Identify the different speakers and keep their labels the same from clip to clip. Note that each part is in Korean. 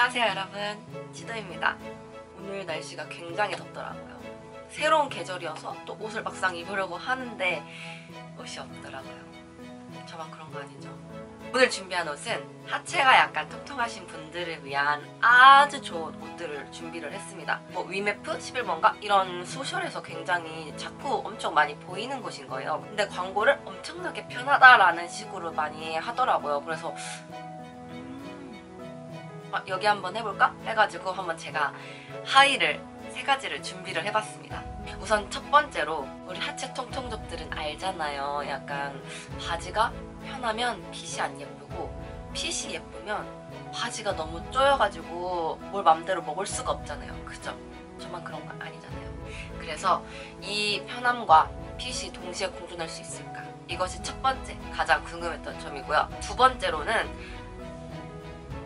Speaker 1: 안녕하세요 여러분. 치도입니다. 오늘 날씨가 굉장히 덥더라고요. 새로운 계절이어서 또 옷을 막상 입으려고 하는데 옷이 없더라고요. 저만 그런 거 아니죠? 오늘 준비한 옷은 하체가 약간 통통하신 분들을 위한 아주 좋은 옷들을 준비를 했습니다. 뭐 위메프 11번가 이런 소셜에서 굉장히 자꾸 엄청 많이 보이는 곳인 거예요. 근데 광고를 엄청나게 편하다라는 식으로 많이 하더라고요. 그래서 아, 여기 한번 해볼까? 해가지고 한번 제가 하의를 세 가지를 준비를 해봤습니다. 우선 첫 번째로 우리 하체 통통족들은 알잖아요. 약간 바지가 편하면 핏이 안 예쁘고 핏이 예쁘면 바지가 너무 쪼여가지고 뭘 맘대로 먹을 수가 없잖아요. 그죠? 저만 그런 거 아니잖아요. 그래서 이 편함과 핏이 동시에 공존할 수 있을까? 이것이 첫 번째 가장 궁금했던 점이고요. 두 번째로는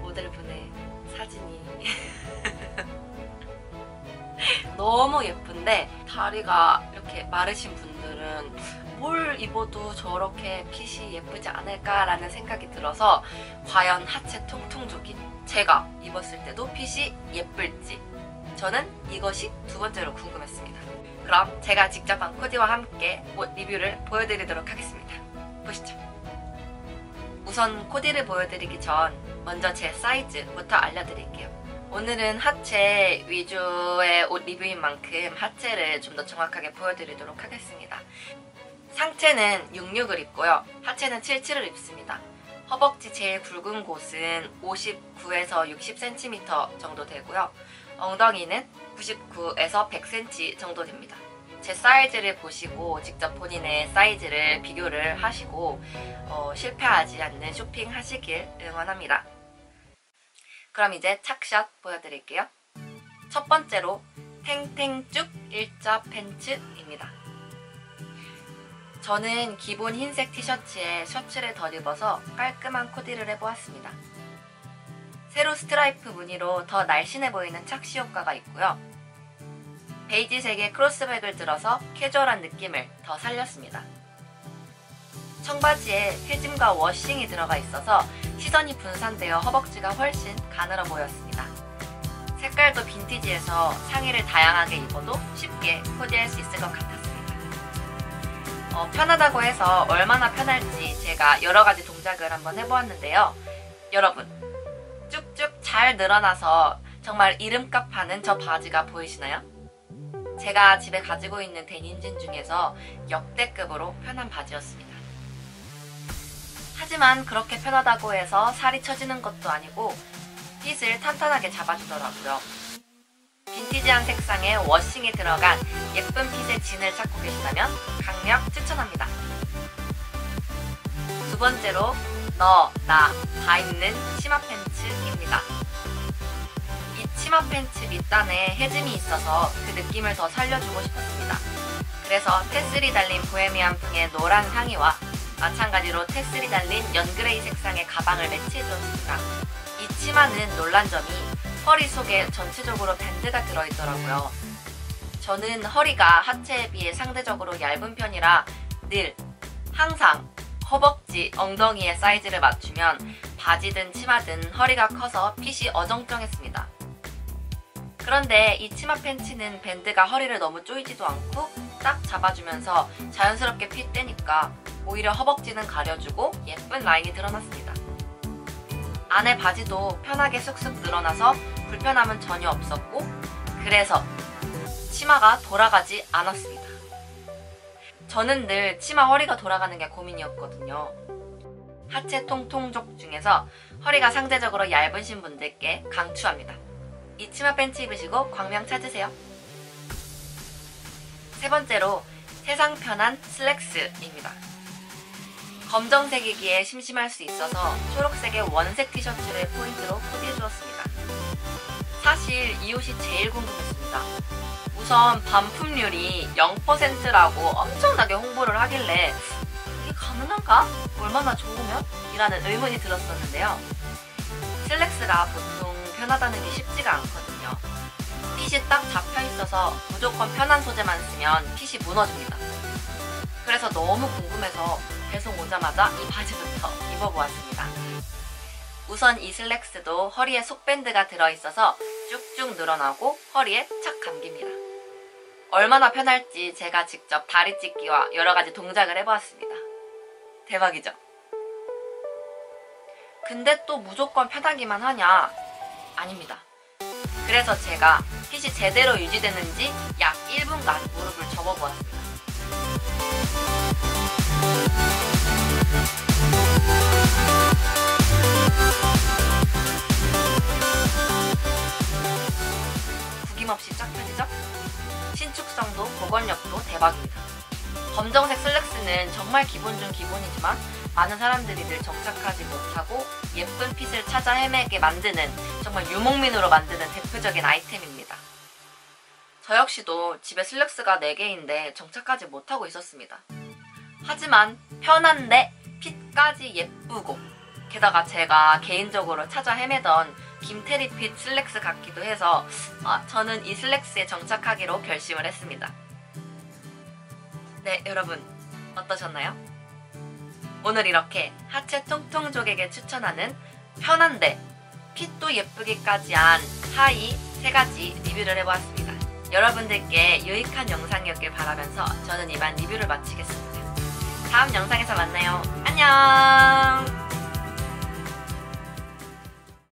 Speaker 1: 모델분의 사진이 너무 예쁜데 다리가 이렇게 마르신 분들은 뭘 입어도 저렇게 핏이 예쁘지 않을까라는 생각이 들어서 과연 하체 통통족인 제가 입었을 때도 핏이 예쁠지 저는 이것이 두 번째로 궁금했습니다. 그럼 제가 직접 한 코디와 함께 옷 리뷰를 보여드리도록 하겠습니다. 보시죠. 우선 코디를 보여드리기 전 먼저 제 사이즈부터 알려드릴게요. 오늘은 하체 위주의 옷 리뷰인 만큼 하체를 좀 더 정확하게 보여드리도록 하겠습니다. 상체는 66을 입고요. 하체는 77을 입습니다. 허벅지 제일 굵은 곳은 59에서 60cm 정도 되고요. 엉덩이는 99에서 100cm 정도 됩니다. 제 사이즈를 보시고 직접 본인의 사이즈를 비교를 하시고 어, 실패하지 않는 쇼핑 하시길 응원합니다. 그럼 이제 착샷 보여드릴게요. 첫 번째로 탱탱쭉 일자 팬츠입니다. 저는 기본 흰색 티셔츠에 셔츠를 덧입어서 깔끔한 코디를 해보았습니다. 세로 스트라이프 무늬로 더 날씬해 보이는 착시 효과가 있고요. 베이지색의 크로스백을 들어서 캐주얼한 느낌을 더 살렸습니다. 청바지에 해짐과 워싱이 들어가 있어서 시선이 분산되어 허벅지가 훨씬 가늘어 보였습니다. 색깔도 빈티지해서 상의를 다양하게 입어도 쉽게 코디할 수 있을 것 같았습니다. 어, 편하다고 해서 얼마나 편할지 제가 여러 가지 동작을 한번 해보았는데요. 여러분, 쭉쭉 잘 늘어나서 정말 이름값 하는 저 바지가 보이시나요? 제가 집에 가지고 있는 데님진 중에서 역대급으로 편한 바지였습니다. 하지만 그렇게 편하다고 해서 살이 처지는 것도 아니고 핏을 탄탄하게 잡아주더라고요. 빈티지한 색상에 워싱이 들어간 예쁜 핏의 진을 찾고 계시다면 강력 추천합니다. 두 번째로 너, 나, 다 입는 치마. 이 치마 팬츠 밑단에 해짐이 있어서 그 느낌을 더 살려주고 싶었습니다. 그래서 테슬이 달린 보헤미안 풍의 노란 상의와 마찬가지로 테슬이 달린 연그레이 색상의 가방을 매치해줬습니다. 이 치마는 놀란 점이 허리 속에 전체적으로 밴드가 들어있더라고요. 저는 허리가 하체에 비해 상대적으로 얇은 편이라 늘 항상 허벅지, 엉덩이의 사이즈를 맞추면 바지든 치마든 허리가 커서 핏이 어정쩡했습니다. 그런데 이 치마 팬츠는 밴드가 허리를 너무 조이지도 않고 딱 잡아주면서 자연스럽게 핏되니까 오히려 허벅지는 가려주고 예쁜 라인이 드러났습니다. 안에 바지도 편하게 쑥쑥 늘어나서 불편함은 전혀 없었고 그래서 치마가 돌아가지 않았습니다. 저는 늘 치마 허리가 돌아가는 게 고민이었거든요. 하체 통통족 중에서 허리가 상대적으로 얇으신 분들께 강추합니다. 이 치마 팬츠 입으시고 광명 찾으세요. 세 번째로 세상 편한 슬랙스입니다. 검정색이기에 심심할 수 있어서 초록색의 원색 티셔츠를 포인트로 코디해주었습니다. 사실 이 옷이 제일 궁금했습니다. 우선 반품률이 0%라고 엄청나게 홍보를 하길래 이게 가능한가? 얼마나 좋으면? 이라는 의문이 들었었는데요. 슬랙스가 보통 편하다는 게 쉽지가 않거든요. 핏이 딱 잡혀있어서 무조건 편한 소재만 쓰면 핏이 무너집니다. 그래서 너무 궁금해서 배송 오자마자 이 바지부터 입어보았습니다. 우선 이 슬랙스도 허리에 속밴드가 들어있어서 쭉쭉 늘어나고 허리에 착 감깁니다. 얼마나 편할지 제가 직접 다리 찢기와 여러 가지 동작을 해보았습니다. 대박이죠? 근데 또 무조건 편하기만 하냐? 아닙니다. 그래서 제가 핏이 제대로 유지되는지 약 1분간 무릎을 접어보았습니다. 구김없이 쫙 펴지죠? 신축성도 보건력도 대박입니다. 검정색 슬랙스는 정말 기본 중 기본이지만 많은 사람들이 늘 정착하지 못하고 예쁜 핏을 찾아 헤매게 만드는 정말 유목민으로 만드는 대표적인 아이템입니다. 저 역시도 집에 슬랙스가 4개인데 정착하지 못하고 있었습니다. 하지만 편한데 핏까지 예쁘고 게다가 제가 개인적으로 찾아 헤매던 김태리 핏 슬랙스 같기도 해서 아, 저는 이 슬랙스에 정착하기로 결심을 했습니다. 네, 여러분 어떠셨나요? 오늘 이렇게 하체 통통족에게 추천하는 편한데 핏도 예쁘기까지 한 하이 세 가지 리뷰를 해보았습니다. 여러분들께 유익한 영상이었길 바라면서 저는 이만 리뷰를 마치겠습니다. 다음 영상에서 만나요. 안녕!